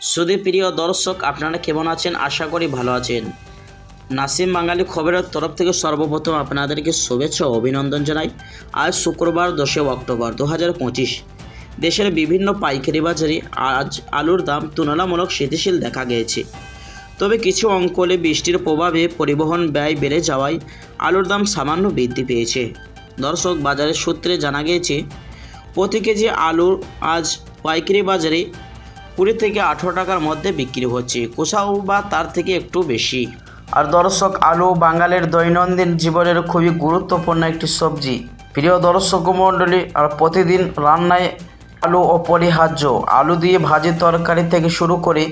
সুদী প্রিয় দর্শক, আপনারা কেমন আছেন? আশা করি ভালো আছেন। নাসিম বাঙালি খবরের তরফ থেকে সর্বপ্রথম আপনাদেরকে শুভেচ্ছা অভিনন্দন জানাই। আজ শুক্রবার দশই অক্টোবর দু হাজার পঁচিশ। দেশের বিভিন্ন পাইকারি বাজারে আজ আলুর দাম তুলনামূলক স্থিতিশীল দেখা গিয়েছে। তবে কিছু অঙ্কলে বৃষ্টির প্রভাবে পরিবহন ব্যয় বেড়ে যাওয়ায় আলুর দাম সামান্য বৃদ্ধি পেয়েছে। দর্শক, বাজারের সূত্রে জানা গিয়েছে, প্রতি কেজি আলুর আজ পাইকারি বাজারে কুড়ি থেকে আঠেরো টাকার মধ্যে বিক্রি হচ্ছে। কোথাও বা তার থেকে একটু বেশি। আর দর্শক, আলু বাঙালির দৈনন্দিন জীবনের খুবই গুরুত্বপূর্ণ একটি সবজি। প্রিয় দর্শক মণ্ডলী, আর প্রতিদিন রান্নায় আলু অপরিহার্য আলু দিয়ে ভাজি তরকারি থেকে শুরু করে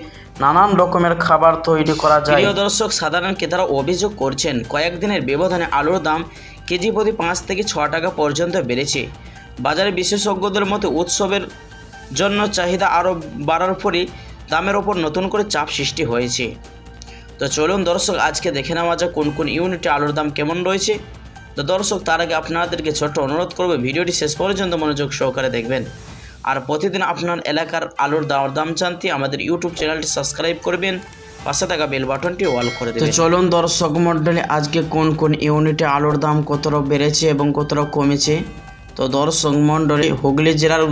নানান রকমের খাবার তৈরি করা যায়। প্রিয় দর্শক, সাধারণ ক্রেতারা অভিযোগ করছেন, কয়েকদিনের ব্যবধানে আলুর দাম কেজি প্রতি পাঁচ থেকে ছ টাকা পর্যন্ত বেড়েছে। বাজারে বিশেষজ্ঞদের মতে, উৎসবের জন্য চাহিদা আরও বাড়ার পরই দামের ওপর নতুন করে চাপ সৃষ্টি হয়েছে। তো চলুন দর্শক আজকে দেখে নেওয়া যাক কোন কোন ইউনিটে আলুর দাম কেমন রয়েছে। তো দর্শক তার আগে আপনাদেরকে ছোট্ট অনুরোধ করব ভিডিওটি শেষ পর্যন্ত মনোযোগ সহকারে দেখবেন। আর প্রতিদিন আপনার এলাকার আলুর দাম দাম জানতে আমাদের ইউটিউব চ্যানেলটি সাবস্ক্রাইব করবেন পাশে থাকা বেল বাটনটি অল করে দেবেন। চলুন দর্শক মণ্ডলী আজকে কোন কোন ইউনিটে আলুর দাম কতটা বেড়েছে এবং কতটা কমেছে? তো দর্শক মণ্ডলী হুগলি জেলার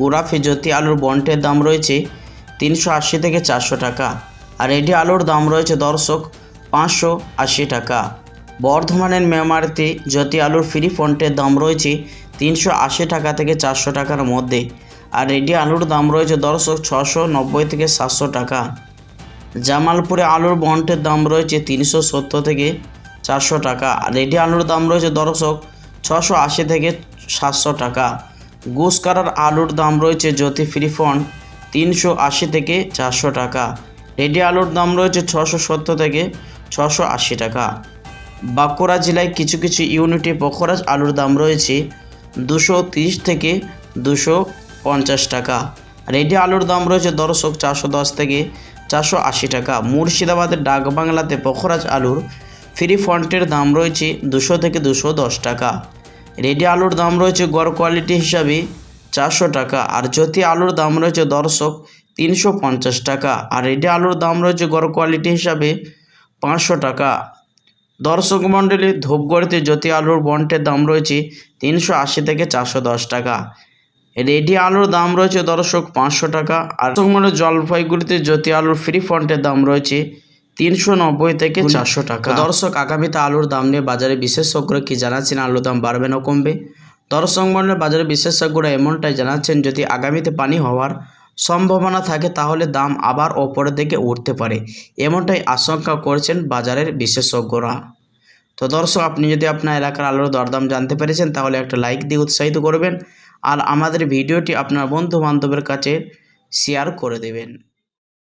গোড়াফি জ্যোতি আলুর বন্টের দাম রয়েছে তিনশো আশি থেকে চারশো টাকা আর এটি আলুর দাম রয়েছে দর্শক পাঁচশো আশি টাকা। বর্ধমানের মেমারিতে জ্যোতি আলুর ফ্রি ফন্টের দাম রয়েছে তিনশো আশি টাকা থেকে চারশো টাকার মধ্যে আর রেডি আলুর দাম রয়েছে দর্শক ছশো নব্বই থেকে সাতশো টাকা। জামালপুরে আলুর বন্টের দাম রয়েছে তিনশো সত্তর থেকে চারশো টাকা আর রেডি আলুর দাম রয়েছে দর্শক ছশো আশি থেকে সাতশো টাকা। গুসকারার আলুর দাম রয়েছে জ্যোতি ফ্রি ফন্ট তিনশো আশি থেকে চারশো টাকা। রেডি আলুর দাম রয়েছে ছশো সত্তর থেকে ছশো আশি টাকা। বাঁকুড়া জেলায় কিছু কিছু ইউনিটে পখরাজ আলুর দাম রয়েছে দুশো তিরিশ থেকে দুশো পঞ্চাশ টাকা। রেডি আলুর দাম রয়েছে দর্শক চারশো দশ থেকে চারশো আশি টাকা। মুর্শিদাবাদের ডাকবাংলাতে পখরাজ আলুর ফ্রি ফন্টের দাম রয়েছে দুশো থেকে দুশো দশ টাকা। রেডি আলুর দাম রয়েছে গড় কোয়ালিটি হিসাবে চারশো টাকা, আর জ্যোতি আলুর দাম রয়েছে দর্শক তিনশো পঞ্চাশ টাকা, আর রেডি আলুর দাম রয়েছে গড় কোয়ালিটি হিসাবে পাঁচশো টাকা। দর্শক মণ্ডলী, ধূপগড়িতে জ্যোতি আলুর বন্টের দাম রয়েছে তিনশো আশি থেকে চারশো দশ টাকা। রেডি আলুর দাম রয়েছে দর্শক পাঁচশো টাকা, আর জলপাইগুড়িতে জ্যোতি আলুর ফ্রি ফন্টের দাম রয়েছে তিনশো নব্বই থেকে চারশো টাকা। দর্শক আগামীতে আলুর দাম নিয়ে বাজারে বিশেষজ্ঞরা কি জানাচ্ছেন? আলুর দাম বাড়বে না কমবে? দর্শক মন্ডলের বাজারে বিশেষজ্ঞরা এমনটাই জানাচ্ছেন যদি আগামীতে পানি হওয়ার সম্ভাবনা থাকে তাহলে দাম আবার ওপরের দিকে উঠতে পারে। এমনটাই আশঙ্কা করছেন বাজারের বিশেষজ্ঞরা। তো দর্শক আপনি যদি আপনার এলাকার আলুর দরদাম জানতে পেরেছেন তাহলে একটা লাইক দিয়ে উৎসাহিত করবেন আর আমাদের ভিডিওটি আপনার বন্ধু বান্ধবের কাছে শেয়ার করে দেবেন।